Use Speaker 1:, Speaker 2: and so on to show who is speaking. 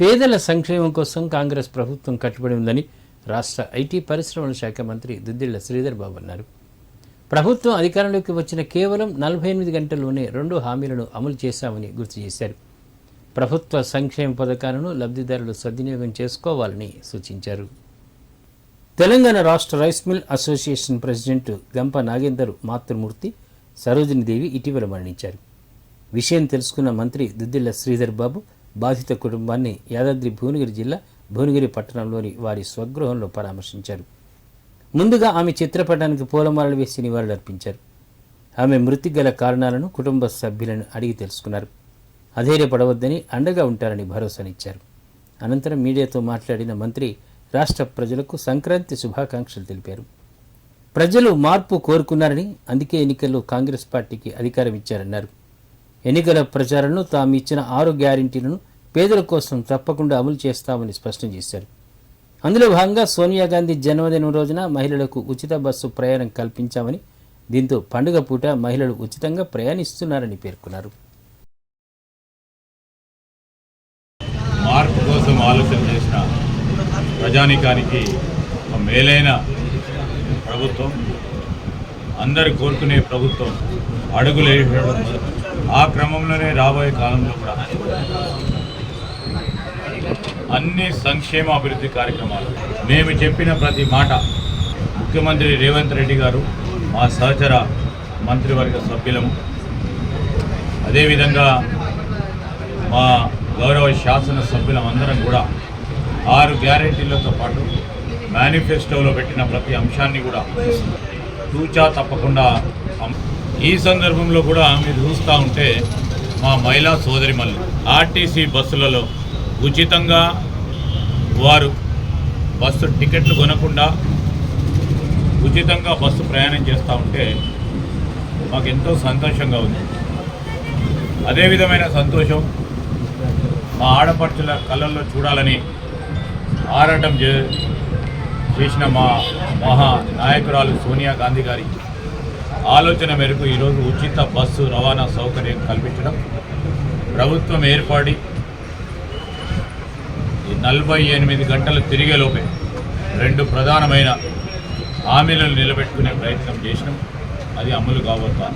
Speaker 1: పేదల సంక్షేమం కోసం కాంగ్రెస్ ప్రభుత్వం కట్టుబడి ఉందని రాష్ట్ర ఐటీ పరిశ్రమల శాఖ మంత్రి దుద్దిళ్ళ శ్రీధర్ బాబు అన్నారు. ప్రభుత్వం అధికారంలోకి వచ్చిన కేవలం నలభై ఎనిమిది గంటల్లోనే రెండు హామీలను అమలు చేశామని గుర్తు చేశారు. ప్రభుత్వ సంక్షేమ పథకాలను లబ్ధిదారులు సద్వినియోగం చేసుకోవాలని సూచించారు. తెలంగాణ రాష్ట్ర రైస్ మిల్ అసోసియేషన్ ప్రెసిడెంట్ గంప నాగేందర్ మాతృమూర్తి సరోజినీదేవి ఇటీవల మరణించారు. విషయం తెలుసుకున్న మంత్రి దుద్దిళ్ళ శ్రీధర్ బాబు బాధిత కుటుంబాన్ని యాదాద్రి భువనగిరి జిల్లా భువనగిరి పట్టణంలోని వారి స్వగృహంలో పరామర్శించారు. ముందుగా ఆమె చిత్రపటానికి పూలమాలలు వేసి నివాళులర్పించారు. ఆమె మృతి గల కారణాలను కుటుంబ సభ్యులను అడిగి తెలుసుకున్నారు. అధైర్యపడవద్దని అండగా ఉంటారని భరోసానిచ్చారు. అనంతరం మీడియాతో మాట్లాడిన మంత్రి రాష్ట్ర ప్రజలకు సంక్రాంతి శుభాకాంక్షలు తెలిపారు. ప్రజలు మార్పు కోరుకున్నారని అందుకే ఎన్నికల్లో కాంగ్రెస్ పార్టీకి అధికారం ఇచ్చారన్నారు. ఎన్నికల ప్రచారంలో తాము ఇచ్చిన ఆరు గ్యారెంటీలను పేదల కోసం తప్పకుండా అమలు చేస్తామని స్పష్టం చేశారు. అందులో భాగంగా సోనియా గాంధీ జన్మదినం రోజున మహిళలకు ఉచిత బస్సు ప్రయాణం కల్పించామని దీంతో పండుగ పూట మహిళలు ఉచితంగా ప్రయాణిస్తున్నారని పేర్కొన్నారు.
Speaker 2: మార్పు కోసం ఆలోచన చేసిన ప్రజానికానికి మేలైన ప్రభుత్వం అందరు కోరుకునే ప్రభుత్వం అడుగులు ఆ క్రమంలోనే రాబోయే కాలంలో కూడా అన్ని సంక్షేమ అభివృద్ధి కార్యక్రమాలు. మేము చెప్పిన ప్రతి మాట ముఖ్యమంత్రి రేవంత్ రెడ్డి గారు మా సహచర మంత్రివర్గ సభ్యులము. అదేవిధంగా మా గౌరవ శాసన సభ్యులం అందరం కూడా ఆరు గ్యారెంటీలతో పాటు మేనిఫెస్టోలో పెట్టిన ప్రతి అంశాన్ని కూడా తూచా తప్పకుండా అం- ఈ సందర్భంలో కూడా మీరు చూస్తూ ఉంటే మా మహిళా సోదరిమల్లు ఆర్టీసీ బస్సులలో ఉచితంగా వారు బస్సు టికెట్లు కొనకుండా ఉచితంగా బస్సు ప్రయాణం చేస్తూ ఉంటే మాకు ఎంతో సంతోషంగా ఉంది. అదే విధమైన సంతోషం మా ఆడపడుచుల కళ్ళల్లో చూడాలని ఆరాటం చే చేసిన మా మహా నాయకురాలు సోనియా గాంధీ గారి ఆలోచన మేరకు ఈరోజు ఉచిత బస్సు రవాణా సౌకర్యం కల్పించడం ప్రభుత్వం ఏర్పడి నలభై ఎనిమిది గంటలు తిరిగేలోపే రెండు ప్రధానమైన హామీలను నిలబెట్టుకునే ప్రయత్నం చేసినాం. అది అమలు కాబోతా